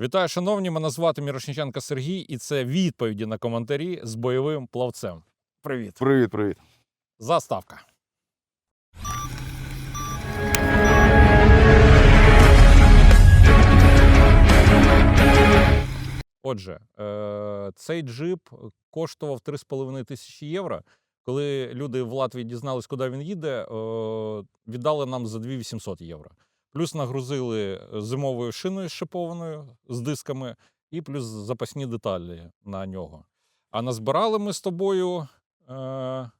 Вітаю, шановні. Мене звати Мірошниченко Сергій, і це відповіді на коментарі з бойовим плавцем. Привіт. Привіт, привіт. Заставка. Отже, е, цей джип коштував 3,5 тисячі євро. Коли люди в Латвії дізнались, куди він їде, е, віддали нам за 2800 євро. Плюс нагрузили зимовою шиною шипованою з дисками, і плюс запасні деталі на нього. А назбирали ми з тобою е,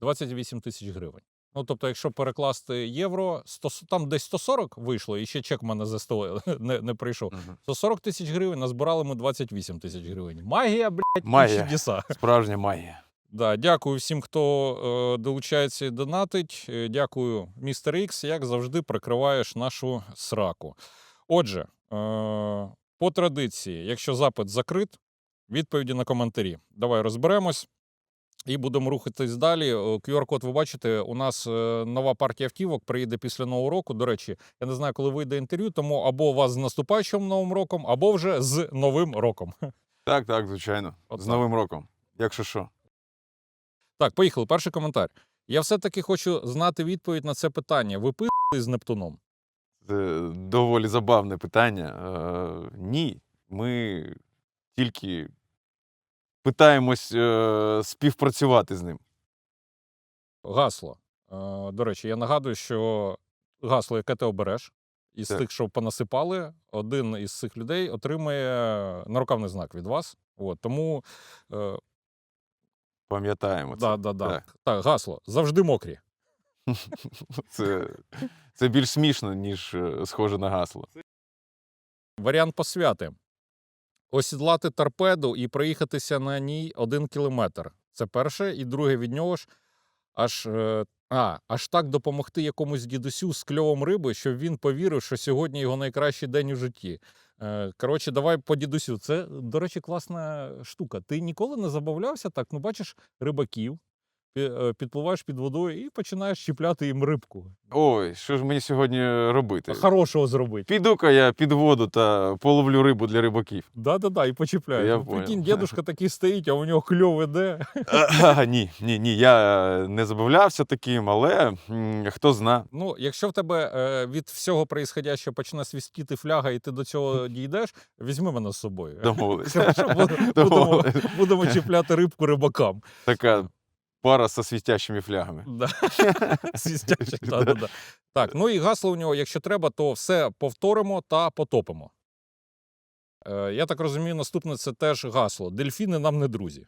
28 тисяч гривень. Ну, тобто, якщо перекласти євро, 100, там десь 140 вийшло, і ще чек мене за 100 не, не прийшов. Мгм. 140 тисяч гривень, назбирали ми 28 тисяч гривень. Магія, блядь, Магія. чудеса. Справжня магія. Да, дякую всім, хто е, долучається і донатить. Е, Дякую, містер Ікс, як завжди, прикриваєш нашу сраку. Отже, е, по традиції, якщо запит закрит, відповіді на коментарі. Давай розберемось. І будемо рухатись далі. QR-код ви бачите, у нас нова партія автівок приїде після нового року. До речі, я не знаю, коли вийде інтерв'ю, тому або вас з наступаючим новим роком, або вже з новим роком. Так, так, звичайно. От З так. Новим роком. Якщо що. Так, поїхали. Перший коментар. Я все-таки хочу знати відповідь на це питання. Ви пили з Нептуном? Це доволі забавне питання. Е, ні, ми тільки питаємось е, співпрацювати з ним. Гасло. Е, До речі, я нагадую, що гасло, яке ти обереш, із Так. тих, що понасипали, один із цих людей отримає нарукавний знак від вас. От, тому е, Пам'ятаємо це. да, да, да. Так. так, гасло. Завжди мокрі. Це, це більш смішно, ніж е, схоже на гасло. Варіант посвяти. Осідлати торпеду і проїхатися на ній один кілометр. Це перше. І друге від нього ж аж, е, а, аж так допомогти якомусь дідусю з кльовом риби, щоб він повірив, що сьогодні його найкращий день у житті. Е, Коротше, давай по дідусю. Це, до речі, класна штука. Ти ніколи не забавлявся так? Ну, бачиш рибаків, підпливаєш під водою і починаєш чіпляти їм рибку. Ой, що ж мені сьогодні робити? Хорошого зробити. Піду-ка я під воду та половлю рибу для рибаків. Да-да-да, і почіпляєш. Я Ну, Прикинь, дідушка такий стоїть, а у нього кльов іде. Ні, ні, ні, я не забавлявся таким, але хто зна. Ну, якщо в тебе е, від всього происходящого почне свістіти фляга, і ти до цього дійдеш, візьми мене з собою. Домовились. Будемо, будемо чіпляти рибку рибакам. Така пара со свістящими флягами. Да. Свістяче, да, да, да. Так, ну і гасло у нього, якщо треба, то все повторимо та потопимо. Е, я так розумію, наступне це теж гасло. Дельфіни нам не друзі.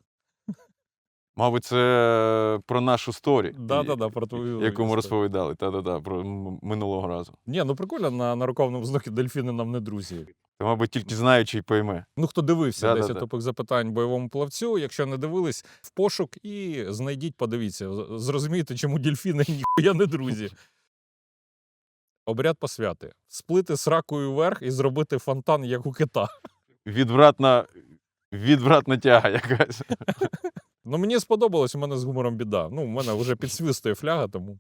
Мабуть, це про нашу сторі, Да, да, да, про твою яку ми історію. розповідали. Та-та-та, про м- минулого разу. Ні, ну прикольно на, на рукавному знакі дельфіни нам не друзі. Та, мабуть, тільки знаючий пойме. Ну, хто дивився Да-да-да. 10 топик запитань бойовому плавцю. Якщо не дивились, в пошук і знайдіть, подивіться. Зрозумієте, чому дельфіни ніхуя не друзі. Обряд посвяти. Сплити сракою вверх і зробити фонтан, як у кита. Відвратна, відвратна тяга якась. Ну, мені сподобалось, у мене з гумором біда. Ну, у мене вже підсвистує фляга, тому.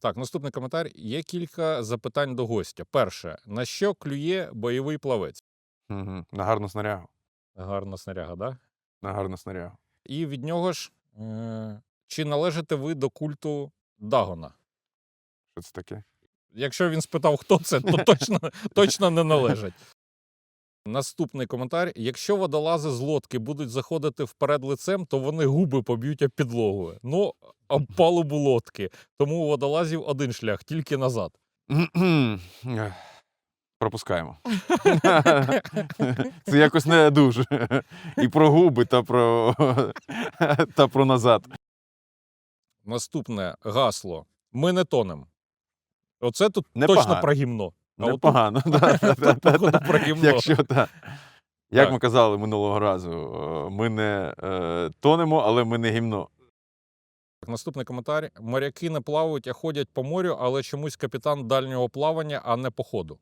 Так, наступний коментар. Є кілька запитань до гостя. Перше, на що клює бойовий плавець? Мгм, На гарну снарягу. Гарна снаряга, да? На гарну снарягу. І від нього ж, е, чи належите ви до культу Дагона? Що це таке? Якщо він спитав, хто це, то точно, точно не належить. Наступний коментар: якщо водолази з лодки будуть заходити вперед лицем, то вони губи поб'ють об підлогу. Ну, об палубу лодки. Тому у водолазів один шлях, тільки назад. Пропускаємо. Це якось не дуже. І про губи, та про, та про назад. Наступне гасло: ми не тонем. Оце тут Непогано. точно про гімно. Непогано. Якщо так. Як Так. ми казали минулого разу, е, ми не е, тонемо, але ми не гімно. Наступний коментар. Моряки не плавають, а ходять по морю, але чомусь капітан дальнього плавання, а не по ходу.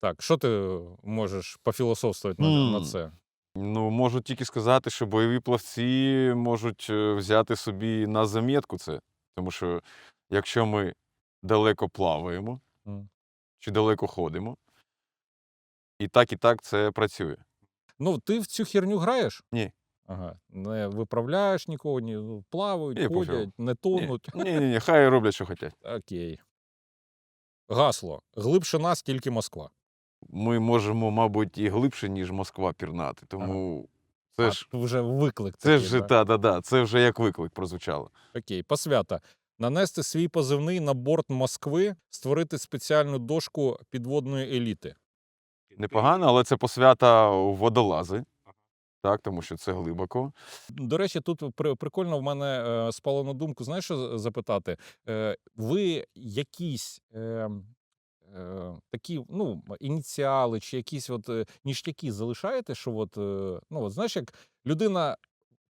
Так, що ти можеш пофілософствувати на, на це? Ну, можу тільки сказати, що бойові плавці можуть е, взяти собі на замітку це. Тому що якщо ми далеко плаваємо Мгм. Чи далеко ходимо, І так, і так це працює. Ну, ти в цю херню граєш? Ні. Ага. Не виправляєш нікого, ні, ну, плавають, Ні, ходять, не тонуть. Ні, ні, ні, хай роблять, що хочуть. Окей. Гасло. Глибше нас тільки Москва. Ми можемо, мабуть, і глибше, ніж Москва пірнати. Тому це А, ж вже виклик. це такий, ж да? та, да, да, це вже як виклик прозвучало. Окей, посвята. Нанести свій позивний на борт Москви, створити спеціальну дошку підводної еліти. Непогано, але це посвята у водолази. Так, тому що це глибоко. До речі, тут прикольно в мене е, спало на думку, знаєш, що запитати? Е, ви якісь е, е, такі ну, ініціали чи якісь от, е, ніштяки залишаєте, що от, ну, от, знаєш, як людина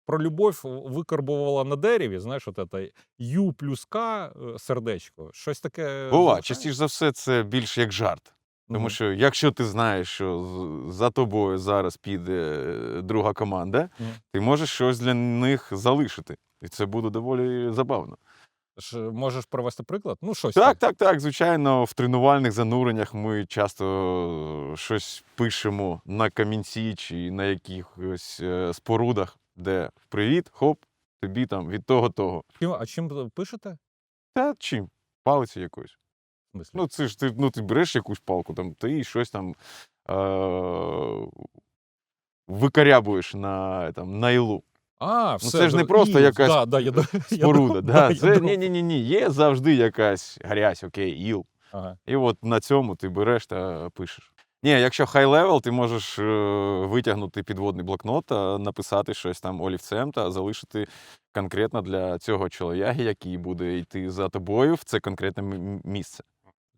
про любов викарбувала на дереві, знаєш, от це Ю плюс К е, сердечко, щось таке. Бува, частіше за все, це більш як жарт. Тому що якщо ти знаєш, що за тобою зараз піде е, друга команда, ти можеш щось для них залишити. І це буде доволі забавно. Ж, можеш привести приклад? Ну, щось Так, так, так. Звичайно, в тренувальних зануреннях ми часто щось пишемо на камінці чи на якихось е, спорудах, де привіт, хоп, тобі там від того того. А чим пишете? Та чим? Палицю якоюсь. Ну, це ж ти, ну, ти береш якусь палку, там, ти щось там е- викарябуєш на, там, на ілу. А, Ну, це ж не просто і, якась да, да, я, до- я Споруда. Да, я це, до- ні, ні, ні, ні, є завжди якась грязь, окей, іл. Ага. І от на цьому ти береш та пишеш. Ні, якщо хай левел, ти можеш е, витягнути підводний блокнот написати щось там олівцем та залишити конкретно для цього чоловіка, який буде йти за тобою в це конкретне місце.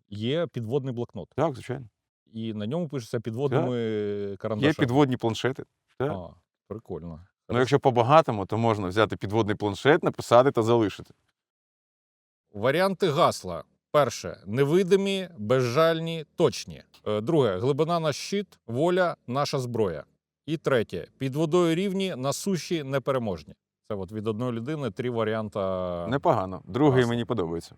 Є підводний блокнот, Так, звичайно. і на ньому пишеться підводними Є карандашами. підводні планшети. так. А, прикольно. Ну, якщо по-багатому, то можна взяти підводний планшет, написати та залишити. Варіанти гасла. Перше невидимі, безжальні, точні. Е, Друге глибина наш щит, воля наша зброя. І третє під водою рівні, на суші непереможні. Це от від одної людини три варіанта. Непогано. Другий Класно. мені подобається.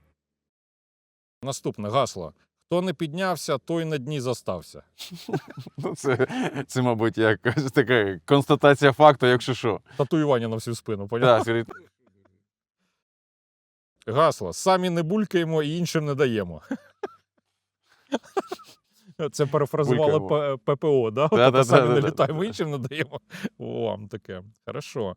Наступне гасло. Хто не піднявся, той на дні застався. Ну, це, це, мабуть, якась така констатація факту, якщо що. Татуювання на всю спину, поняв? Так, Гасло. Самі не булькаємо і іншим не даємо. Це перефразувало ППО, да? Да, да, Самі да, не да, літаємо, да. іншим не даємо. Вам таке. Хорошо.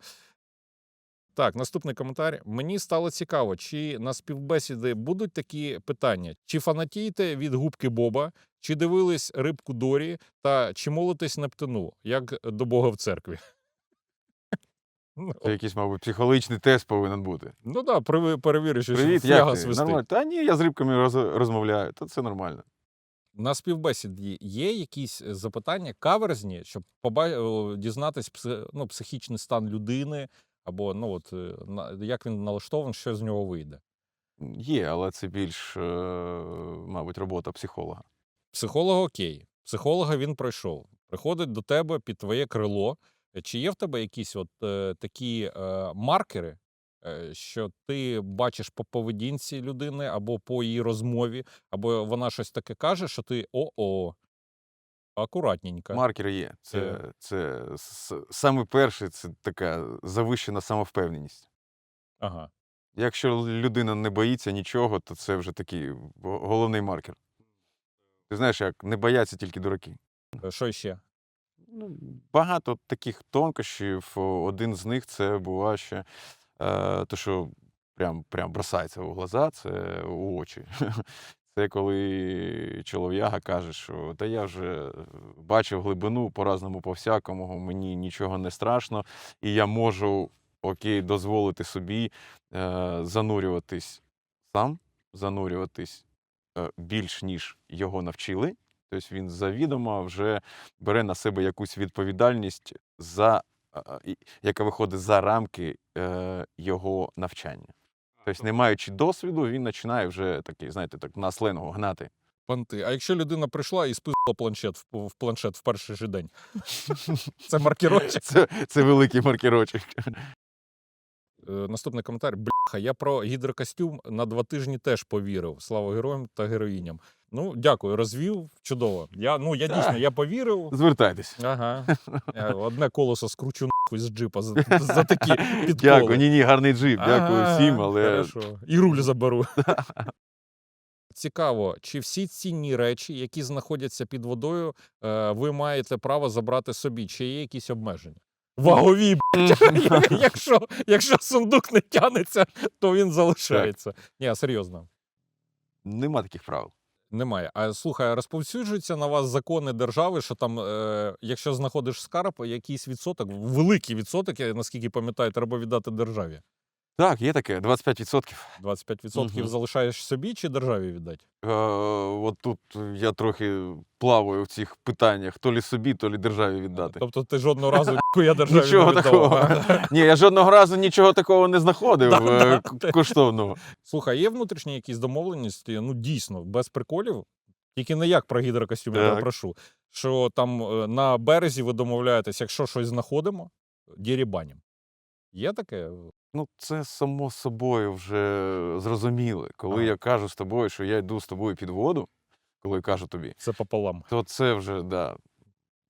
Так, наступний коментар. Мені стало цікаво, чи на співбесіди будуть такі питання: чи фанатієте від губки Боба, чи дивились рибку Дорі, та чи молитесь Нептуну, як до Бога в церкві? Ну, це якийсь, мабуть, психологічний тест повинен бути. Ну так, да, перевіриш, що Привіт, фляга як ти? свистить. Нормально. Та ні, я з рибками роз- розмовляю, то це нормально. На співбесіді є якісь е, запитання каверзні, щоб поба... дізнатись пси... ну, психічний стан людини, або ну, от, е, як він налаштований, що з нього вийде. Є, але це більш, е, мабуть, робота психолога. Психолога окей. Психолога він пройшов. Приходить до тебе під твоє крило. Е, Чи є в тебе якісь от е, такі е, маркери, е, що ти бачиш по поведінці людини, або по її розмові, або вона щось таке каже, що ти о-о, акуратненько. Маркери є. Це, Е. це с- саме перше, це така завищена самовпевненість. Ага. Якщо людина не боїться нічого, то це вже такий головний маркер. Ти знаєш, як не бояться тільки дураки. Е, Що ще? Ну, багато таких тонкощів. Один з них це була ще е, те, що прям, прям бросається у глаза, це у очі. Це коли чолов'яга каже, що та я вже бачив глибину по-разному, по-всякому, мені нічого не страшно, і я можу окей, дозволити собі е, занурюватись сам, занурюватись е, більш ніж його навчили. Тобто він завідомо вже бере на себе якусь відповідальність, за, яка виходить за рамки е, його навчання. Тобто, не маючи досвіду, він починає вже такий, знаєте, так на сленгу гнати. Панти. А якщо людина прийшла і списала планшет в, в планшет в перший же день, це маркерочок. Це, це великий маркерочок. Е, Наступний коментар. Бляха, я про гідрокостюм на два тижні теж повірив. Слава героям та героїням. Ну, дякую, розвів. Чудово. Я, ну, я дійсно я повірив. Звертайтесь. Ага. Я одне колесо скручу нахуй з джипа за, за такі підколи. Дякую. Ні, ні, гарний джип. Дякую А, всім, але Хорошо. І руль заберу. Цікаво, чи всі цінні речі, які знаходяться під водою, е, ви маєте право забрати собі, чи є якісь обмеження? Вагові, блядь. якщо, якщо сундук не тянеться, то він залишається. Ні, серйозно. нема таких правил. Немає. А слухай, розповсюджуються на вас закони держави, що там, е, якщо знаходиш скарб, якийсь відсоток, великий відсоток, я наскільки пам'ятаю, треба віддати державі. Так, є таке, 25%. 25% Мгм. залишаєш собі чи державі віддати? Е, от тут я трохи плаваю в цих питаннях: то лі собі, то лі державі віддати. Тобто ти жодного разу ніхуя державі Нічого не такого. Ні, я жодного разу нічого такого не знаходив Да, е, да, к- ти- коштовного. Слухай, є внутрішні якісь домовленості, ну дійсно, без приколів, тільки не як про гідрокостюм, я Так. прошу. Що там е, на березі ви домовляєтесь, якщо щось знаходимо, дірібанім. Є таке? Ну, це само собою вже зрозуміло. Коли Ага. я кажу з тобою, що я йду з тобою під воду, коли я кажу тобі, Це пополам. то це вже да.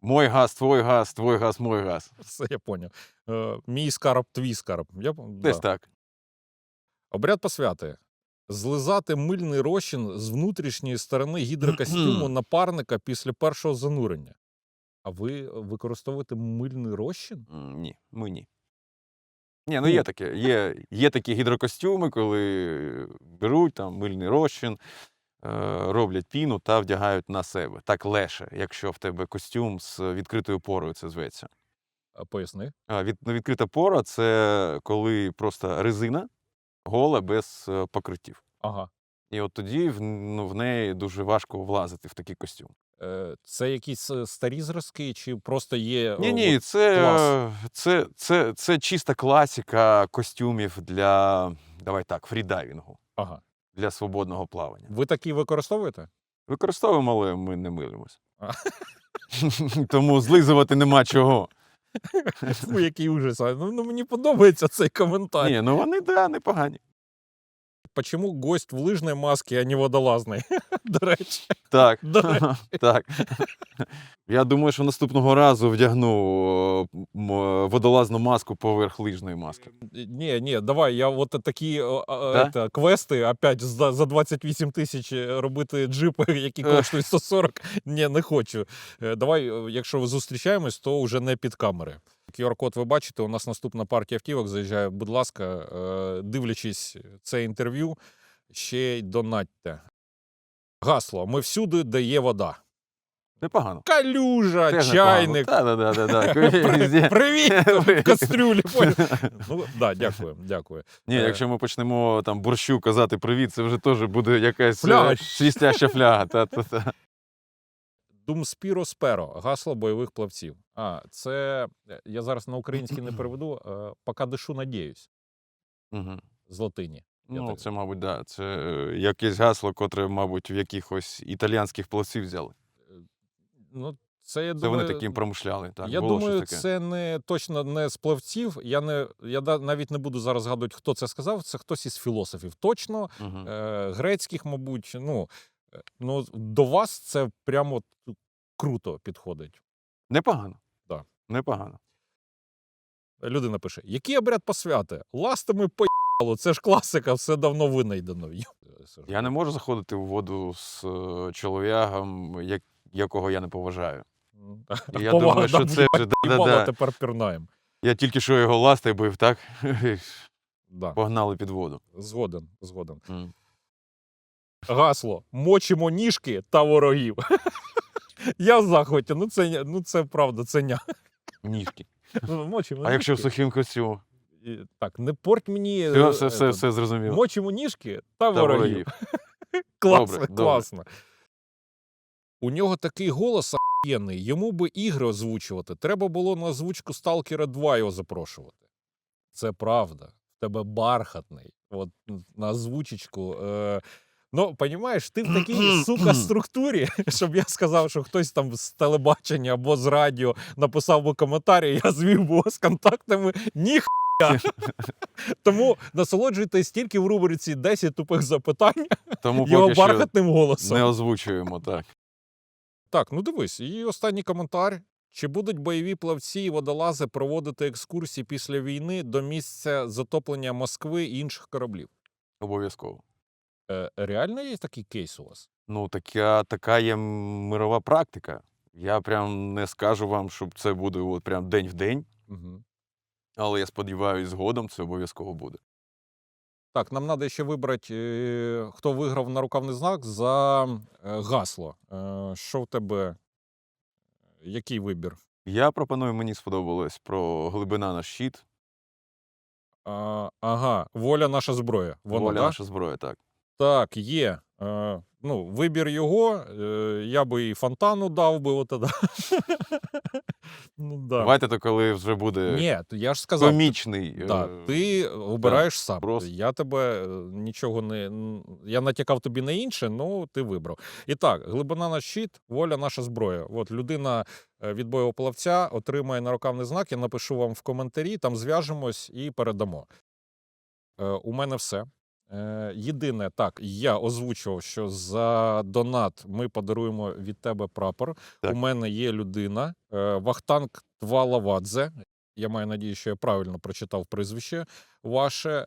Мой газ, твой газ, твой газ, мой газ. Все я поняв. Е, мій скарб, твій скарб. Я, Десь да. так. Обряд посвяти. Злизати мильний розчин з внутрішньої сторони гідрокостюму напарника після першого занурення. А ви використовуєте мильний розчин? Ні, ми ні. Ні, ну є таке. Є, є такі гідрокостюми, коли беруть там мильний розчин, е, роблять піну та вдягають на себе. Так леше, якщо в тебе костюм з відкритою порою, це зветься. А, Поясни. А, від, ну, відкрита пора це коли просто резина гола без е, покриттів. Ага. І от тоді в, ну, в неї дуже важко влазити в такий костюм. Е, Це якісь е, старі зразки, чи просто є. Ні, ні, от це, клас. е, це, це, це чиста класіка костюмів для, давай так, фрідайвінгу, Ага. для свободного плавання. Ви такі використовуєте? Використовуємо, але ми не милимось. Тому злизувати нема чого. Фу, який ужас. Ну, ну мені подобається цей коментар. Ні, ну вони да, непогані. Почему гость в лижній масці, а не водолазний? До речі. Так, До речі. так. Я думаю, що наступного разу вдягну м, е, водолазну маску поверх лижної маски. Ні, ні, давай, я от такі Да? ета, квести опять за, за 28 тисяч е, робити джипи, які коштують 140. Ні, не хочу. Е, Давай, е, якщо зустрічаємось, то вже не під камери. QR-код ви бачите, у нас наступна партія автівок заїжджає. Будь ласка, е, дивлячись це інтерв'ю, ще й донатьте. Гасло: ми всюди, де є вода. Непогано. Калюжа, Теж чайник. Привіт! там, Кастрюлі. Ну, да, дякую, дякую. Ні, Е. якщо ми почнемо там борщу казати привіт, це вже теж буде якась Фляга. е, свістяща фляга. Та, та, та. Думспіро Сперо, гасло бойових плавців. А, це е, я зараз на український не переведу. е, Пока дишу, надіюсь, Мгм. з латині. Я Ну, так- це, мабуть, да. Це е, якесь гасло, котре, мабуть, в якихось італіянських плавців взяли. Ну, це я Це думаю, вони таким промишляли. Так, я було думаю, щось таке. це не точно не з плавців. Я не я навіть не буду зараз згадувати, хто це сказав. Це хтось із філософів. Точно Мгм. е, грецьких, мабуть. Ну, е, ну до вас це прямо круто підходить. Непогано. Непогано. Людина пише: який обряд посвяти? Ластами поїхало, це ж класика, все давно винайдено. Я- Я не можу заходити в воду з е, чолов'ягом, як, якого я не поважаю. І я повага, думаю, що це вже да, да, да. тепер пірнаємо. Я тільки що його ласти бив, так? Да, Погнали під воду. згоден, згоден. М. Гасло: мочимо ніжки та ворогів. Я в захваті. Ну це, ну це правда, це ня. Ніжки. Ну, Мочимо А якщо в ніжки. костюмом? І- Так, не порть мені. Все, е, все, все, ето, все зрозуміло. Мочимо ніжки та, Та ворогів. ворогів. Класно, Добре, добре. класно. У нього такий голос охуєнний, йому би ігри озвучувати. Треба було на озвучку Сталкера 2 його запрошувати. Це правда. В тебе бархатний. От на озвучечку. Е... Ну, понімаєш, ти в такій сука структурі, щоб я сказав, що хтось там з телебачення або з радіо написав би коментарі, я звів би з контактами. Ні Тому насолоджуйтесь тільки в рубриці 10 тупих запитань Тому його бархатним голосом. не озвучуємо так. Так, ну дивись, і останній коментар. Чи будуть бойові плавці і водолази проводити екскурсії після війни до місця затоплення Москви і інших кораблів? Обов'язково. Е, реально є такий кейс у вас? Ну, така, така є мирова практика. Я прям не скажу вам, щоб це буде от прям день в день, Угу. але я сподіваюся, згодом це обов'язково буде. Так, нам треба ще вибрати, хто виграв на рукавний знак за е, гасло. Що в тебе? Який вибір? Я пропоную, мені сподобалось про глибина на щит, А, ага, воля наша зброя. Воно, воля да? наша зброя, так. Так, є. Е, ну, вибір його. Е, я би і фонтану дав би от тоді. ну, да. Давайте то, коли вже буде Ні, я ж сказав. комічний. Да, е, ти обираєш сам. просто. Я тебе е, нічого не. Я натякав тобі на інше, ну ти вибрав. І так, глибина на щит, воля наша зброя. От людина е, від бойового плавця отримає нарукавний знак. Я напишу вам в коментарі, там зв'яжемось і передамо. Е, у мене все. Е, єдине, так, я озвучував, що за донат ми подаруємо від тебе прапор. Так. У мене є людина, е, Вахтанг Твалавадзе. Я маю надію, що я правильно прочитав прізвище ваше. Е,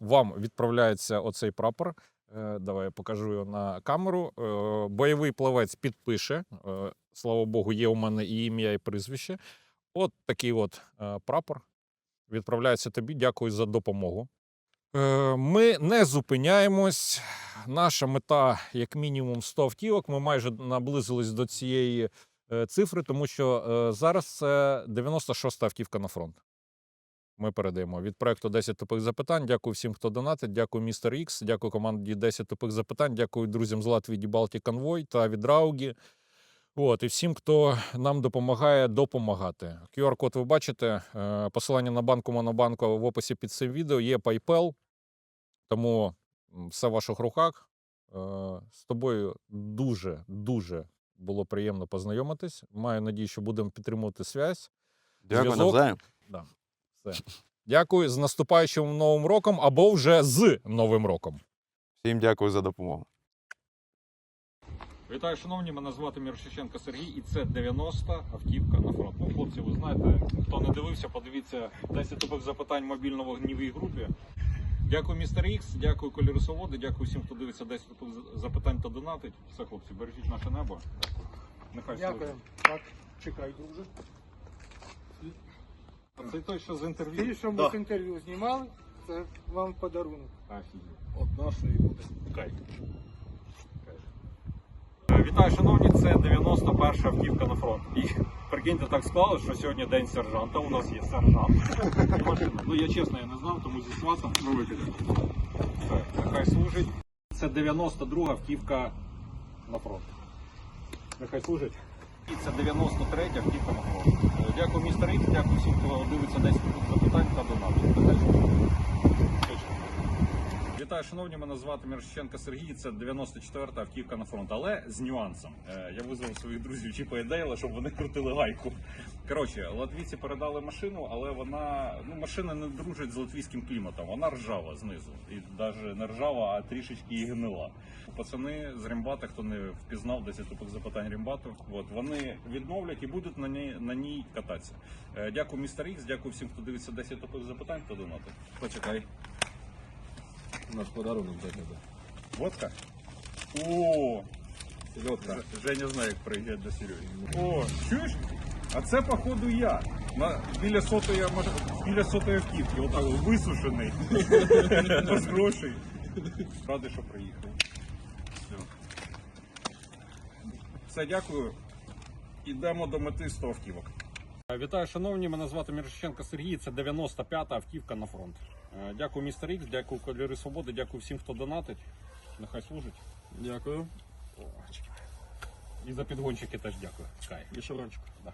Вам відправляється оцей прапор. Е, Давай я покажу його на камеру. Е, Бойовий плавець підпише. Е, Слава Богу, є у мене і ім'я, і прізвище. От такий от е, прапор. Відправляється тобі. Дякую за допомогу. Е, Ми не зупиняємось. Наша мета, як мінімум, 100 автівок. Ми майже наблизились до цієї е, цифри, тому що е, зараз це 96-та автівка на фронт. Ми передаємо від проекту 10 тупих запитань. Дякую всім, хто донатить. Дякую, містер Ікс. Дякую команді 10 тупих запитань. Дякую друзям з Латвії Дібалті Конвой та від Раугі. От, і всім, хто нам допомагає допомагати. QR-код ви бачите. Посилання на банку Монобанку в описі під цим відео. Є PayPal. Тому все в ваших руках. Е, З тобою дуже дуже було приємно познайомитись. Маю надію, що будемо підтримувати связь. Дякую навзаєм. Все. Дякую з наступаючим новим роком або вже з новим роком. Всім дякую за допомогу. Вітаю, шановні. Мене звати Мірошиченко Сергій, і це 90 автівка на фронт. Ну, хлопці, ви знаєте, хто не дивився, подивіться 10 тупих запитань мобільно вогнівій групі. Дякую, містер Ікс, дякую кольору Свободи, дякую всім, хто дивиться 10 тупих запитань та донатить. Все, хлопці, бережіть наше небо. Нехай Дякую. служить. Так, чекай, друже. А це той, що з інтерв'ю. Ті, що ми з інтерв'ю знімали, це вам подарунок. Офігеть. От нашої буде. Кайф. Е, Вітаю, шановні, це 91 автівка на фронт. І прикиньте, так склалося, що сьогодні день сержанта. У нас є сержант. І машина. Ну я чесно, я не знав, тому зі сватом ну, викидаю. Все, нехай служить. Це 92 автівка на фронт. Нехай служить. І це 93 автівка на фронт. Дякую, містер Ікс, дякую всім, хто дивиться 10 запитань та донатів. Вітаю, шановні, мене звати Мірошченко Сергій. Це 94-та автівка на фронт, але з нюансом. Е, Я визвав своїх друзів Чіпа і Дейла, щоб вони крутили гайку. Коротше, латвійці передали машину, але вона ну машина не дружить з латвійським кліматом. Вона ржава знизу. І навіть не ржава, а трішечки і гнила. Пацани з Рембата, хто не впізнав 10 тупих запитань Рембату, от вони відновлять і будуть на ній на ній кататися. Е, Дякую, містер Ікс, дякую всім, хто дивиться 10 тупих запитань та донати. Почекай. Наш подарунок для тебе. Водка? О, Сельодка. Ж- Женя знає, як приїжджати до Сереги. О, чуєш? А це, походу, я. На, біля сотої, біля сотої автівки, отак от висушений. Без грошей. Радий, що приїхав. Все. Все, дякую. Ідемо до мети 100 автівок. Вітаю, шановні. Мене звати Мірошченко Сергій. Це 95-та автівка на фронт. Е, Дякую, містер Ікс, дякую кольори свободи, дякую всім, хто донатить. Нехай служить. Дякую. О. І за підгончики теж дякую. Кай. І шарончик. Да.